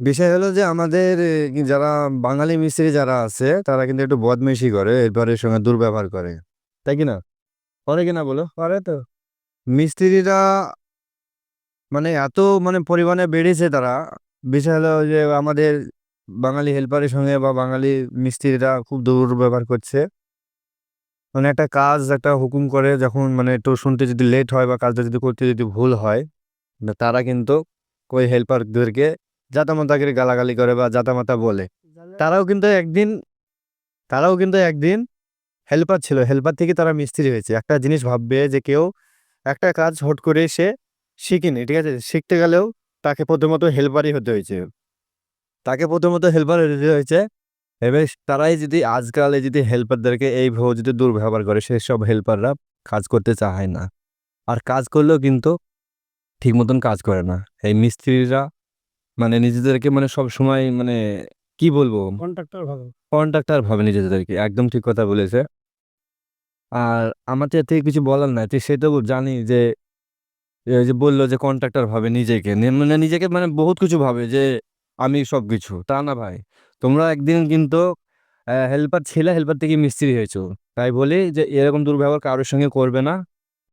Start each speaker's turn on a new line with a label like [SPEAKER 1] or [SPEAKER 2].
[SPEAKER 1] বিষয় হলো যে আমাদের যারা বাঙালি মিস্ত্রি যারা আছে তারা কিন্তু একটু বদমেশি করে এরপরের সঙ্গে দুর্ব্যবহার করে। তাই কি না? করে কি না বলো?
[SPEAKER 2] করে তো।
[SPEAKER 1] মিস্ত্রিরা মানে এত মানে পরিমাণে বেড়েছে তারা। বিষয় হলো যে আমাদের বাঙালি হেল্পারের সঙ্গে বা বাঙালি মিস্ত্রিরা খুব দুর্ব্যবহার করছে। মানে একটা কাজ একটা হুকুম করে যখন মানে একটু শুনতে যদি লেট হয় বা কাজটা যদি করতে যদি ভুল হয় তারা কিন্তু ওই হেল্পারদেরকে জাতামাতা করে গালাগালি করে বা জাতামাতা বলে। তারাও কিন্তু একদিন, তারাও কিন্তু একদিন হেল্পার ছিল। হেল্পার থেকে তারা মিস্ত্রি হয়েছে। একটা জিনিস ভাববে যে কেউ একটা কাজ হট করে সে শিখিনি, ঠিক আছে? শিখতে গেলেও তাকে প্রথমত হেল্পারই হতে হয়েছে। তাকে প্রথমত হেল্পার হতে হয়েছে। এবার তারাই যদি আজকালে যদি হেল্পারদেরকে এইভাবে যদি দুর্ব্যবহার করে সেসব হেল্পাররা কাজ করতে চায় না। আর কাজ করলেও কিন্তু ঠিক মতন কাজ করে না। এই মিস্ত্রিরা মানে নিজেদেরকে মানে সব সময় মানে কি বলব?
[SPEAKER 2] কন্ট্রাক্টর ভালো।
[SPEAKER 1] কন্ট্রাক্টর ভাবে নিজেদেরকে একদম ঠিক কথা বলেছে। আর আমার তো থেকে কিছু বলার নাই তুই সেটাও জানি যে এই যে বলল যে কন্ট্রাক্টর ভাবে নিজেকে মানে নিজেকে মানে বহুত কিছু ভাবে যে আমি সব কিছু তা না ভাই। তোমরা একদিন কিন্তু হেল্পার ছিলে হেল্পার থেকে মিস্ত্রি হয়েছো। তাই বলি যে এরকম দুর্ব্যবহার কারোর সঙ্গে করবে না।